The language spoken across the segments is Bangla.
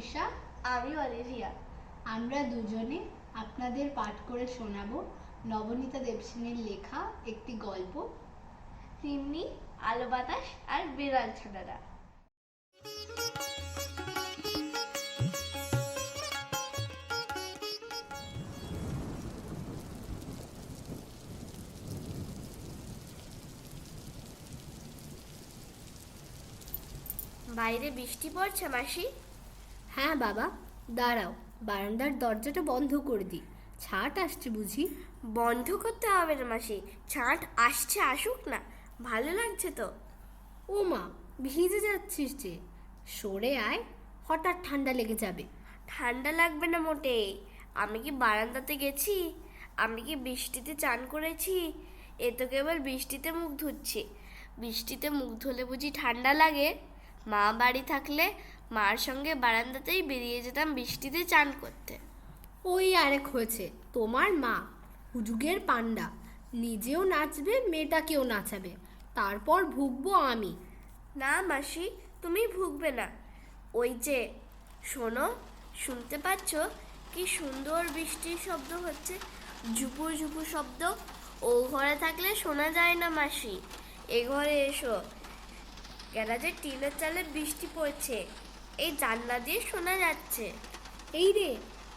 কৃষা আমি অলিভিয়া। আমরা দুজনে আপনাদের পাঠ করে শোনাবো নবনীতা দেবসেনের লেখা একটি গল্প। তিন্নি, আলো বাতাস আর বিড়াল ছানারা। বাইরে বৃষ্টি পড়ছে মাসি। হ্যাঁ বাবা দাঁড়াও বারান্দার দরজাটা বন্ধ করে দিই। ছাট আসছে বুঝি? বন্ধ করতে হবে না মাসি ছাট আসছে আসুক না ভালো লাগছে তো। ও মা ভিজে যাচ্ছিস যে। সরে আয় হঠাৎ ঠান্ডা লেগে যাবে। ঠান্ডা লাগবে না মোটে আমি কি বারান্দাতে গেছি? আমি কি বৃষ্টিতে চান করেছি? এ তো কেবল বৃষ্টিতে মুখ ধুচ্ছি। বৃষ্টিতে মুখ ধুলে বুঝি ঠান্ডা লাগে? মা বাড়ি থাকলে মার সঙ্গে বারান্দাতেই বেরিয়ে যেতাম বৃষ্টিতে চান করতে। ওই আরেক হয়েছে তোমার মা হুজুগের পান্ডা নিজেও নাচবে মেয়েটাকেও নাচাবে। তারপর ভুগবো আমি। না মাসি তুমি ভুগবে না। ওই যে শোনো শুনতে পাচ্ছ কি সুন্দর বৃষ্টির শব্দ হচ্ছে? ঝুপুর ঝুপুর শব্দ। ও ঘরে থাকলে শোনা যায় না মাসি। এ ঘরে এসো। গ্যারাজের টিনের চালে বৃষ্টি পড়ছে। এই জানলা দিয়ে শোনা যাচ্ছে। এই রে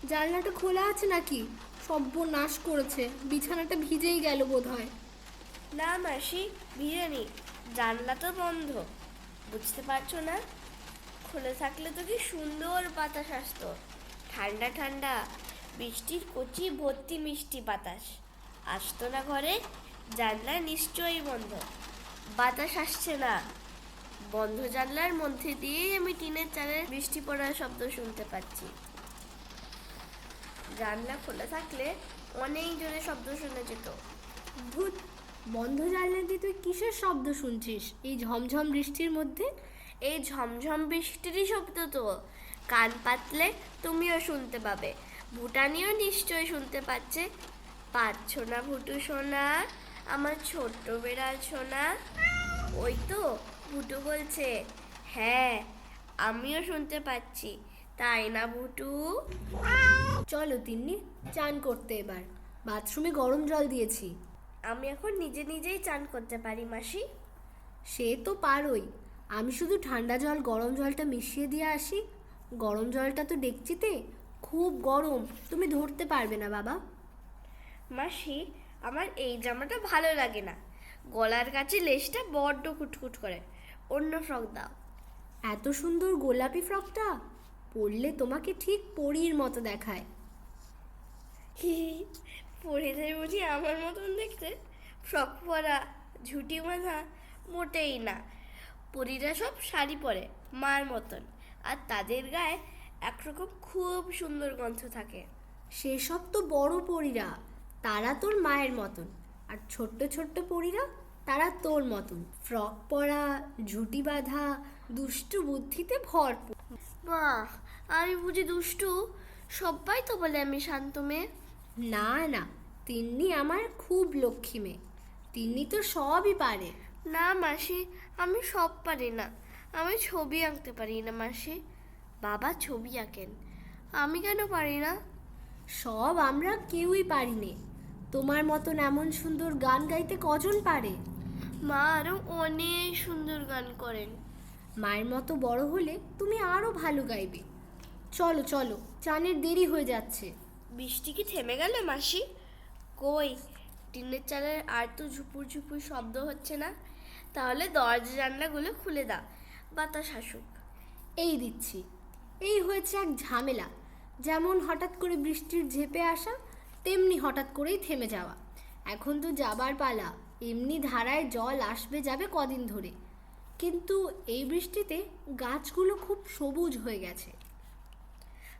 জানলাটা খোলা আছে নাকি? সর্বনাশ করেছে। বিছানাটা ভিজেই গেল বোধ হয় না মাসি বিরিয়ানি জানলা তো বন্ধ। বুঝতে পারছ না? খুলে থাকলে তো কি সুন্দর বাতাস আসতো। ঠান্ডা ঠান্ডা। বৃষ্টির কচি ভর্তি মিষ্টি বাতাস। আসতো না ঘরে জানলা নিশ্চয়ই বন্ধ। বাতাস আসছে না। বন্ধ জানলার মধ্যে দিয়েই আমি টিনের চালের বৃষ্টি পড়ার শব্দ শুনতে পাচ্ছি। জানলা খোলা থাকলে অনেক জোরে শব্দ শোনা যেত। ভূত বন্ধ জানলা দিয়ে তুই কিসের শব্দ শুনছিস? এই ঝমঝম বৃষ্টির মধ্যে? এই ঝমঝম বৃষ্টিরই শব্দ তো। কান পাতলে তুমিও শুনতে পাবে। ভুটানিও নিশ্চয়ই শুনতে পাচ্ছে। পাচ্ছ না ভুটু সোনা আমার ছোট্ট বেড়াল সোনা। ওই তো ভুটু বলছে। হ্যাঁ আমিও শুনতে পাচ্ছি। তাই না ভুটু? চলো তিন্নি চান করতে এবার। বাথরুমে গরম জল দিয়েছি। আমি এখন নিজে নিজেই চান করতে পারি মাসি। সে তো পারোই। আমি শুধু ঠান্ডা জল গরম জলটা মিশিয়ে দিয়ে আসি। গরম জলটা তো ডেকচিতে খুব গরম। তুমি ধরতে পারবে না বাবা। মাসি আমার এই জামাটা ভালো লাগে না। গলার কাছে লেসটা বড্ড কুটকুট করে। অন্য ফ্রক দাও। এত সুন্দর গোলাপি ফ্রকটা পরলে তোমাকে ঠিক পরীর মতো দেখায়। পরিদের বুঝি আমার মতন দেখতে? ফ্রক পরা ঝুটি বাঁধা মোটেই না। পরীরা সব শাড়ি পরে মার মতন। আর তাদের গায়ে একরকম খুব সুন্দর গন্ধ থাকে। সেসব তো বড় পরীরা তারা তোর মায়ের মতন। আর ছোট্ট ছোট্ট পরীরা তারা তোর মতন। ফ্রক পরা ঝুটি বাঁধা দুষ্টু বুদ্ধিতে ভরপুর। বাহ আমি বুঝি দুষ্টু? সবাই তো বলে আমি শান্ত মেয়ে। না না তিন্নি আমার খুব লক্ষ্মী মেয়ে। তিন্নি তো সবই পারে। না মাসি আমি সব পারি না। আমি ছবি আঁকতে পারি না মাসি। বাবা ছবি আঁকেন। আমি কেন পারি না? সব আমরা কেউই পারি নে। তোমার মতন এমন সুন্দর গান গাইতে কজন পারে? মা আরও অনেক সুন্দর গান করেন। মায়ের মতো বড় হলে তুমি আরও ভালো গাইবে। চলো চলো চানের দেরি হয়ে যাচ্ছে। বৃষ্টি কি থেমে গেল মাসি? কই টিনের চালের আর তো ঝুপুর ঝুপুর শব্দ হচ্ছে না। তাহলে দরজা জানলাগুলো খুলে দাও বাতাস আসুক। এই দিচ্ছি। এই হয়েছে এক ঝামেলা। যেমন হঠাৎ করে বৃষ্টির ঝেপে আসা তেমনি হঠাৎ করেই থেমে যাওয়া। এখন তো যাবার পালা, এমনি ধারায় জল আসবে যাবে কদিন ধরে। কিন্তু এই বৃষ্টিতে গাছগুলো খুব সবুজ হয়ে গেছে।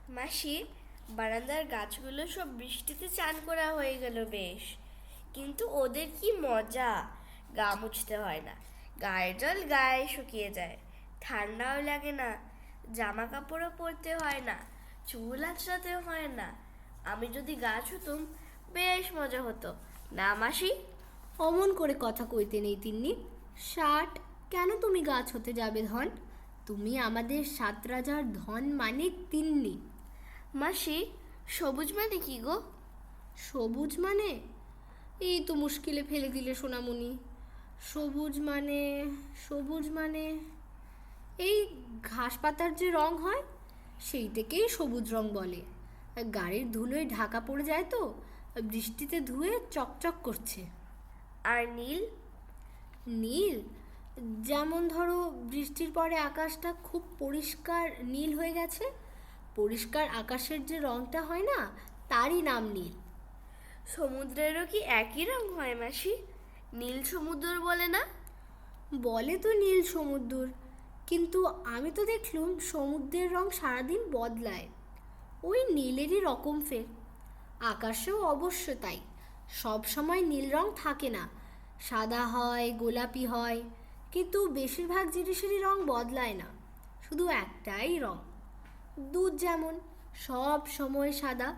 মাসি, বারান্দার গাছগুলো সব বৃষ্টিতে চান করা হয়ে গেল বেশ। কিন্তু ওদের কি মজা? গা মুছতে হয় না। গায়ের জল গায়ে শুকিয়ে যায়। ঠান্ডাও লাগে না। জামা কাপড়ও পরতে হয় না। চুল আঁচড়াতে হয় না। আমি যদি গাছ হতুম বেশ মজা হতো। না মাসি? অমন করে কথা কইতে নেই তিন্নি। ষাট কেন তুমি গাছ হতে যাবে ধন? তুমি আমাদের সাত রাজার ধন মানিক তিন্নি। মাসি সবুজ মানে কি গো? সবুজ মানে? এই তো মুশকিলে ফেলে দিলে সোনামণি। সবুজ মানে সবুজ মানে? এই ঘাস পাতার যে রং হয় সেইটাকেই সবুজ রং বলে। গাড়ির ধুলোয় ঢাকা পড়ে যায় তো বৃষ্টিতে ধুয়ে চকচক করছে। আর নীল? নীল? যেমন ধরো বৃষ্টির পরে আকাশটা খুব পরিষ্কার নীল হয়ে গেছে। পরিষ্কার আকাশের যে রংটা হয় না তারই নাম নীল। সমুদ্রেরও কি একই রং হয় মাসি? নীল সমুদ্র বলে না? বলে তো নীল সমুদ্র কিন্তু আমি তো দেখলুম সমুদ্রের রং সারাদিন বদলায়। ওই নীলেরই রকম ফের। আকাশেও অবশ্য তাই। সব সময় নীল রং থাকে না। সাদা হয়, গোলাপি হয়, কিন্তু বেশিরভাগ জিনিসেরই রং বদলায় না। শুধু একটাই রং। দুধ যেমন, সব সময় সাদা।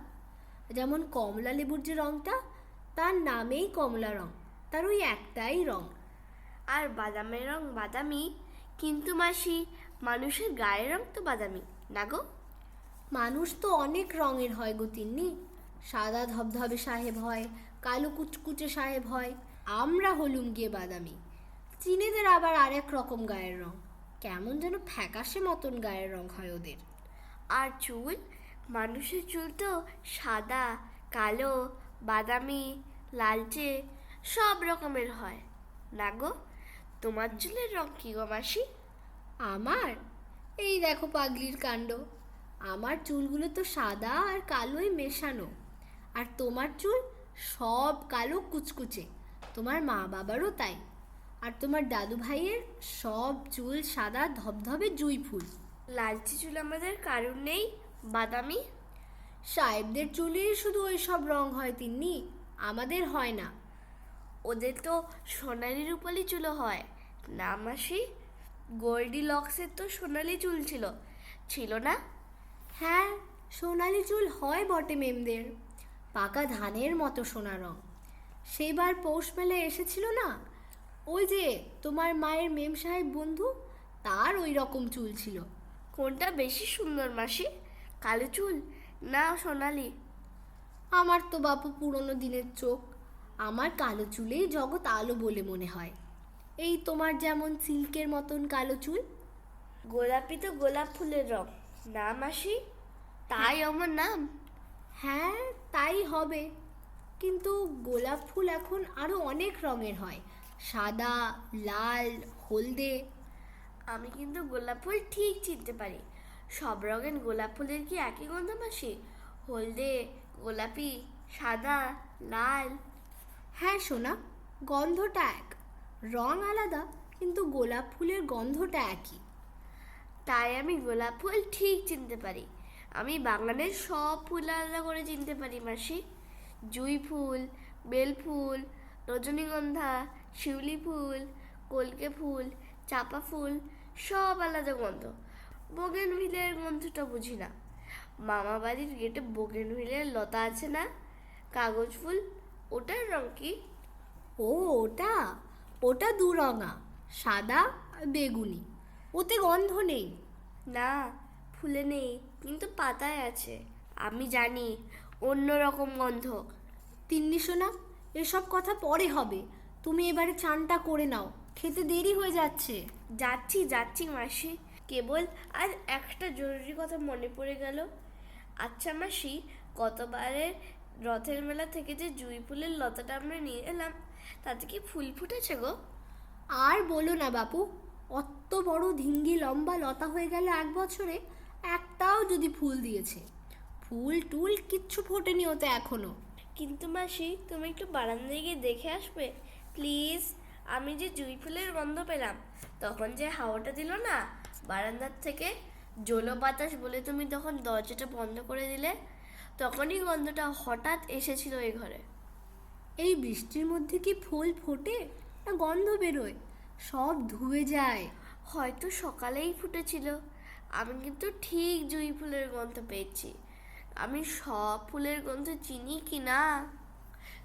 যেমন কমলা লেবুর যে রংটা, তার নামেই কমলা রং। তার ওই একটাই রং। আর বাদামের রং বাদামি, কিন্তু মাসি, মানুষের গায়ের রং তো বাদামি। না গো? মানুষ তো অনেক রঙের হয় গো তিন্নি। সাদা ধবধবে সাহেব হয় কালো কুচকুচে সাহেব হয়। আমরা হলুম গিয়ে বাদামি। চীনেদের আবার আরেক রকম গায়ের রং। কেমন যেন ফ্যাকাশে মতন গায়ের রং হয় ওদের। আর চুল? মানুষের চুল তো সাদা কালো বাদামি লালচে সব রকমের হয়। না গো তোমার চুলের রং কি গো মাসি? আমার? এই দেখো পাগলির কাণ্ড। আমার চুলগুলো তো সাদা আর কালোই মেশানো। আর তোমার চুল সব কালো কুচকুচে। তোমার মা বাবারও তাই। আর তোমার দাদু ভাইয়ের সব চুল সাদা ধবধবে জুই ফুল। লালচে চুল আমাদের কারুর নেই বাদামি। সাহেবদের চুলের শুধু ওই সব রং হয় তিন্নি আমাদের হয় না। ওদের তো সোনালি রূপালি চুলও হয়। না মাসি গোল্ডি লক্সের তো সোনালি চুল ছিল। ছিল না? হ্যাঁ সোনালি চুল হয় বটে মেমদের। পাকা ধানের মতো সোনা রং। সেইবার পৌষ মেলায় এসেছিল না? ওই যে তোমার মায়ের মেম সাহেব বন্ধু তার ওই রকম চুল ছিল। কোনটা বেশি সুন্দর মাসি? কালো চুল না সোনালি? আমার তো বাপু পুরনো দিনের চোখ। আমার কালো চুলেই জগৎ আলো বলে মনে হয়। এই তোমার যেমন সিল্কের মতন কালো চুল। গোলাপি তো গোলাপ ফুলের রং। না মাসি তাই আমার নাম? হ্যাঁ তাই হবে। কিন্তু গোলাপ ফুল এখন আরও অনেক রঙের হয়। সাদা লাল হলদে। আমি কিন্তু গোলাপ ফুল ঠিক চিনতে পারি। সব রঙের গোলাপ ফুলের কি একই গন্ধ মাসি হলদে গোলাপি সাদা লাল। হ্যাঁ সোনা গন্ধটা এক। রং আলাদা কিন্তু গোলাপ ফুলের গন্ধটা একই। তাই আমি গোলাপ ফুল ঠিক চিনতে পারি। আমি বাগানের সব ফুল আলাদা করে চিনতে পারি, মাসি। জুই ফুল, বেল ফুল, রজনীগন্ধা, শিউলি ফুল, কলকে ফুল, চাপা ফুল, সব আলাদা গন্ধ। বগেন ভিলের গন্ধটা বুঝি না। মামা বাড়ির গেটে বগেন ভিলের লতা আছে না? কাগজ ফুল, ওটার রং কি? ও, ওটা ওটা দু রঙা সাদা আর বেগুনি। ওতে গন্ধ নেই। না ফুলে নেই কিন্তু পাতায় আছে। আমি জানি অন্য রকম গন্ধ। তিন্নি সোনা এসব কথা পরে হবে। তুমি এবারে চানটা করে নাও। খেতে দেরি হয়ে যাচ্ছে। যাচ্ছি যাচ্ছি মাসি। কেবল আর একটা জরুরি কথা মনে পড়ে গেল। আচ্ছা মাসি গতবারের রথের মেলা থেকে যে জুঁই ফুলের লতাটা আমরা নিয়ে এলাম তাতে কি ফুল ফুটেছে গো? আর বলো না বাপু অত বড় ধিঙ্গি লম্বা লতা হয়ে গেল এক বছরে একটাও যদি ফুল দিয়েছে। ফুল টুল কিচ্ছু ফোটেনি ওতে এখনও। কিন্তু মাসি তুমি একটু বারান্দায় গিয়ে দেখে আসবে। প্লিজ আমি যে জুঁই ফুলের গন্ধ পেলাম তখন যে হাওয়াটা দিল না? বারান্দার থেকে জলো বাতাস বলে তুমি তখন দরজাটা বন্ধ করে দিলে? তখনই গন্ধটা হঠাৎ এসেছিল এই ঘরে। এই বৃষ্টির মধ্যে কি ফুল ফোটে না গন্ধ বেরোয়? সব ধুয়ে যায়। হয়তো সকালেই ফুটেছিল। আমি কিন্তু ঠিক জুঁই ফুলের গন্ধ পেয়েছি। আমি সব ফুলের গন্ধ চিনি কি না?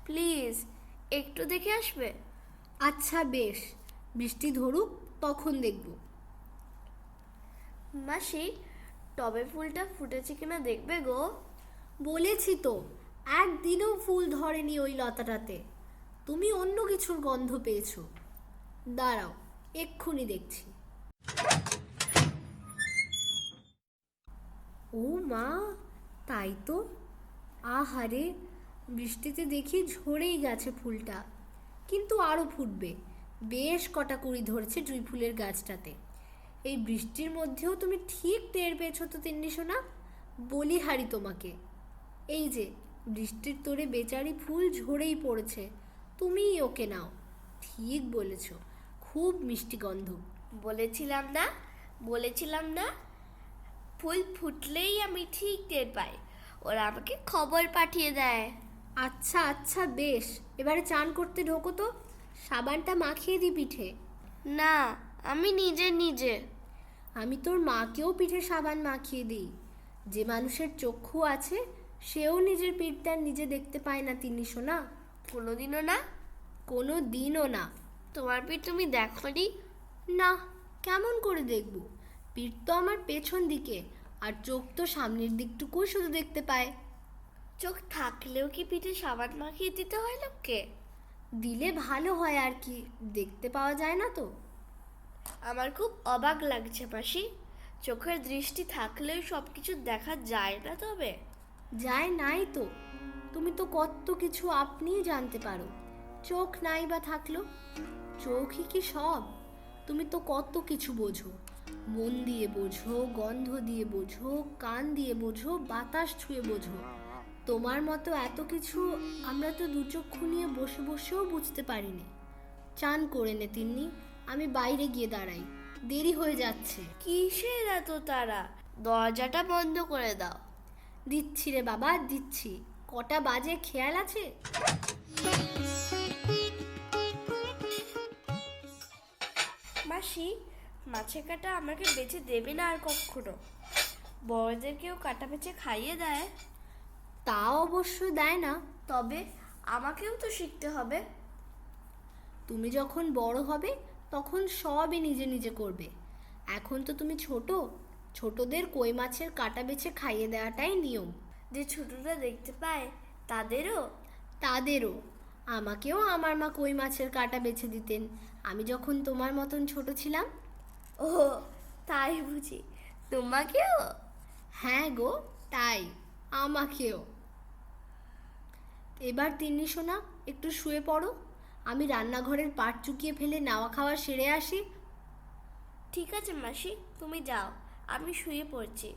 প্লিজ একটু দেখে আসবে? আচ্ছা বেশ। বৃষ্টি ধরুক তখন দেখব। মাসি টবে ফুলটা ফুটেছে কিনা দেখবে গো? বলেছি তো একদিনও ফুল ধরেনি ওই লতাটাতে। তুমি অন্য কিছুর গন্ধ পেয়েছ। দাঁড়াও, এক্ষুনি দেখছি। ও মা, তাই তো? আহারে, বৃষ্টিতে দেখি ঝরেই গেছে ফুলটা। কিন্তু আরও ফুটবে। বেশ কটা কুড়ি ধরেছে জুঁই ফুলের গাছটাতে। এই বৃষ্টির মধ্যেও তুমি ঠিক টের পেয়েছ তো তিন্নি সোনা? বলি হারি তোমাকে। এই যে, বৃষ্টির তোরে বেচারি ফুল ঝরেই পড়েছে। তুমিই ওকে নাও। ঠিক বলেছ। খুব মিষ্টি গন্ধ। বলেছিলাম না বলেছিলাম না ফুল ফুটলেই আমি ঠিক টের পাই। ওরা আমাকে খবর পাঠিয়ে দেয়। আচ্ছা আচ্ছা বেশ। এবারে চান করতে ঢোকো তো। সাবানটা মাখিয়ে দি পিঠে। না আমি নিজে নিজে। আমি তোর মাকেও পিঠে সাবান মাখিয়ে দিই। যে মানুষের চক্ষু আছে সেও নিজের পিঠটা নিজে দেখতে পায় না তিনি শোনা কোনোদিনও না? কোনো দিনও না। তোমার পিঠ তুমি দেখনি? না, কেমন করে দেখব? পিঠ তো আমার পেছন দিকে, আর চোখ তো সামনের দিকটুকুই শুধু দেখতে পায়। চোখ থাকলেও কি পিঠে সাবান মাখিয়ে দিতে হয় লোককে? দিলে ভালো হয় আর কি, দেখতে পাওয়া যায় না তো। আমার খুব অবাক লাগছে মাসি। চোখের দৃষ্টি থাকলেও সব কিছু দেখা যায় না তবে। যায় নাই তো। তুমি তো কত কিছু আপনিই জানতে পারো। চোখ নাই বা থাকল। চোখই কি সব? তুমি তো কত কিছু বোঝো। মন দিয়ে বোঝো গন্ধ দিয়ে বোঝো কান দিয়ে বোঝো বাতাস ছুঁয়ে বোঝো। তোমার মতো এত কিছু আমরা তো দু চক্ষু নিয়ে বসে বসেও বুঝতে পারিনি। চান করে নে তিন্নি আমি বাইরে গিয়ে দাঁড়াই। দেরি হয়ে যাচ্ছে। কিসের এত তারা দরজাটা বন্ধ করে দাও। দিচ্ছি রে বাবা দিচ্ছি। কটা বাজে খেয়াল আছে? মাসি মাছের কাটা আমাকে বেছে দেবে না আর কখনো। বড়দেরকেও কাটা বেছে খাইয়ে দেয়? তা অবশ্য দেয় না, তবে আমাকেও তো শিখতে হবে। তুমি যখন বড় হবে, তখন সবই নিজে নিজে করবে। এখন তো তুমি ছোট, ছোটদের কই মাছের কাটা বেছে খাইয়ে দেওয়াটাই নিয়ম। যে ছোটরা দেখতে পায়, তাদেরও? তাদেরও। আমাকেও আমার মা কই মাছের কাটা বেছে দিতেন। আমি যখন তোমার মতন ছোট ছিলাম। ও তাই বুঝি। তোমাকেও? হ্যাঁ গো তাই আমাকেও। এবার তিন্নি শোনা একটু শুয়ে পড়ো। আমি রান্নাঘরের পাট চুকিয়ে ফেলে নাওয়া খাওয়া সেরে আসি। ঠিক আছে মাসি তুমি যাও আমি শুয়ে পড়ছি।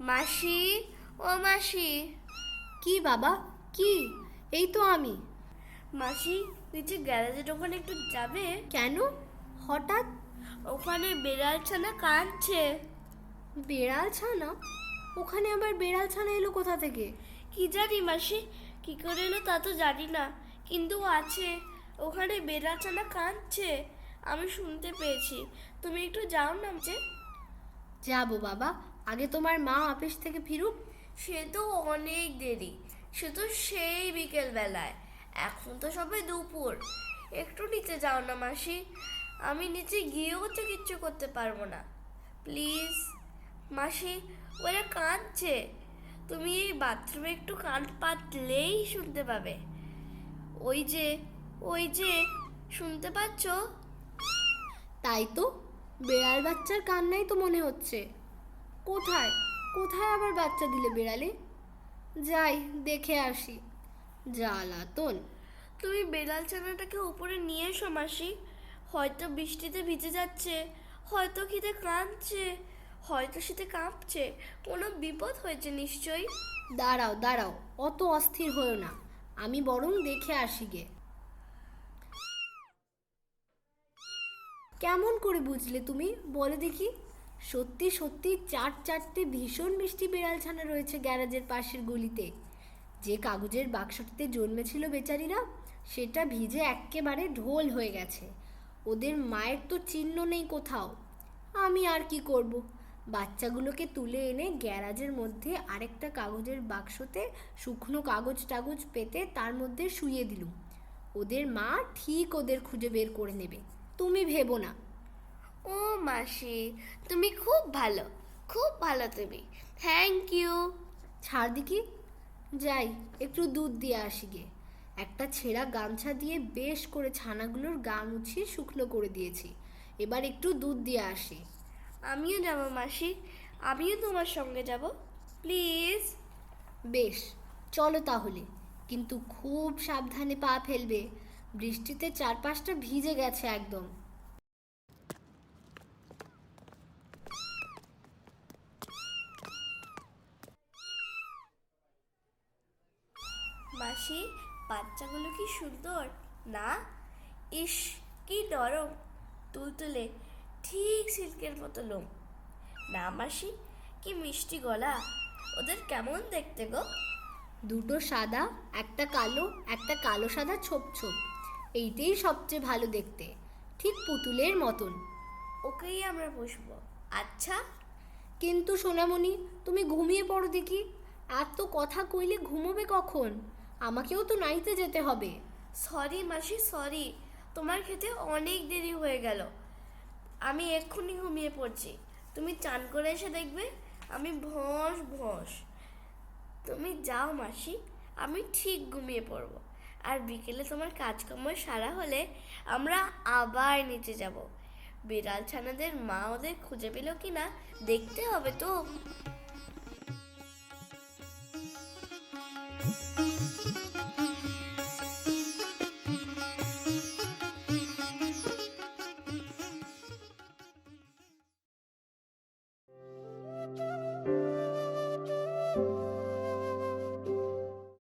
মাসি ও মাসি। কি বাবা? কি? এই তো আমি। মাসি নিচে গ্যারেজের ওখানে একটু যাবে? কেন? হঠাৎ? ওখানে বেড়াল ছানা কাঁদছে। বেড়াল ছানা? ওখানে আবার বেড়াল ছানা এলো কোথা থেকে? কি জানি মাসি কি করে এলো তা তো জানি না। কিন্তু আছে। ওখানে বেড়াল ছানা কাঁদছে। আমি শুনতে পেয়েছি। তুমি একটু যাও না যে। যাব বাবা। আগে তোমার মা অফিস থেকে ফিরুক সে তো অনেক দেরি। সে তো সেই বিকেল বেলায় এখন তো সবাই দুপুর। একটু নিচে যাও না মাসি। আমি নিচে গিয়েও তো কিচ্ছু করতে পারব না। প্লিজ। মাসি, ওরা কাঁদছে। তুমি এই বাথরুমে একটু কান পাতলেই শুনতে পাবে। ওই যে ওই যে, শুনতে পাচ্ছ? তাই তো। বেড়াল বাচ্চার কান্নাই তো মনে হচ্ছে। কোথায়? কোথায় আবার বাচ্চা দিলে বেড়ালে? যাই দেখে আসি। জ্বালাতন। তুমি বেড়াল ছানাটাকে উপরে নিয়ে এসো মাসি। হয়তো বৃষ্টিতে ভিজে যাচ্ছে হয়তো খিদে কাঁদছে হয়তো শীতে কাঁপছে কোনো বিপদ হয়েছে নিশ্চয়ই। দাঁড়াও দাঁড়াও অত অস্থির হয়েও না। আমি বরং দেখে আসি গে। কেমন করে বুঝলে তুমি? বলে দেখি। সত্যি সত্যি চার চারটে ভীষণ মিষ্টি বেড়াল ছানা রয়েছে গ্যারাজের পাশের গলিতে। যে কাগজের বাক্সটিতে জন্মেছিল বেচারিরা, সেটা ভিজে এক্কেবারে ঢোল হয়ে গেছে। ওদের মায়ের তো চিহ্ন নেই কোথাও। আমি আর কি করব? বাচ্চাগুলোকে তুলে এনে গ্যারাজের মধ্যে আরেকটা কাগজের বাক্সতে শুকনো কাগজ টাগজ পেতে তার মধ্যে শুইয়ে দিলুম। ওদের মা ঠিক ওদের খুঁজে বের করে নেবে। তুমি ভেবো না। ও মাসি তুমি খুব ভালো খুব ভালো তুমি। থ্যাংক ইউ ছাড় দিকি যাই একটু দুধ দিয়ে আসি গে। একটা ছেঁড়া গামছা দিয়ে বেশ করে ছানাগুলোর গা মুছিয়ে শুকনো করে দিয়েছি। এবার একটু দুধ দিয়ে আসি। আমিও যাব মাসি আমিও তোমার সঙ্গে যাব। প্লিজ বেশ চলো তাহলে। কিন্তু খুব সাবধানে পা ফেলবে। বৃষ্টিতে চারপাশটা ভিজে গেছে একদম। মাসি বাচ্চাগুলো কি সুন্দর? না। ইস কি নরম। তুলতুলে ঠিক সিল্কের মতো লোম। না মাসি কি মিষ্টি গলা। ওদের কেমন দেখতে গো? দুটো সাদা একটা কালো একটা কালো সাদা ছোপ ছোপ। এইটাই সবচেয়ে ভালো দেখতে। ঠিক পুতুলের মতন। ওকেই আমরা পুষবো। আচ্ছা? কিন্তু সোনামণি তুমি ঘুমিয়ে পড়ো দেখি। এত কথা কইলে ঘুমোবে কখন? আমাকেও তো নাইতে যেতে হবে। সরি মাসি, সরি। তোমার খেতে অনেক দেরি হয়ে গেল। আমি এক্ষুনি ঘুমিয়ে পড়ছি। তুমি চান করে এসে দেখবে আমি ভস ভস। তুমি যাও মাসি, আমি ঠিক ঘুমিয়ে পড়ব। আর বিকেলে তোমার কাজকর্ম সারা হলে আমরা আবার নিচে যাব। বিড়াল ছানাদের মা ওদের খুঁজে পেল কি না দেখতে হবে তো।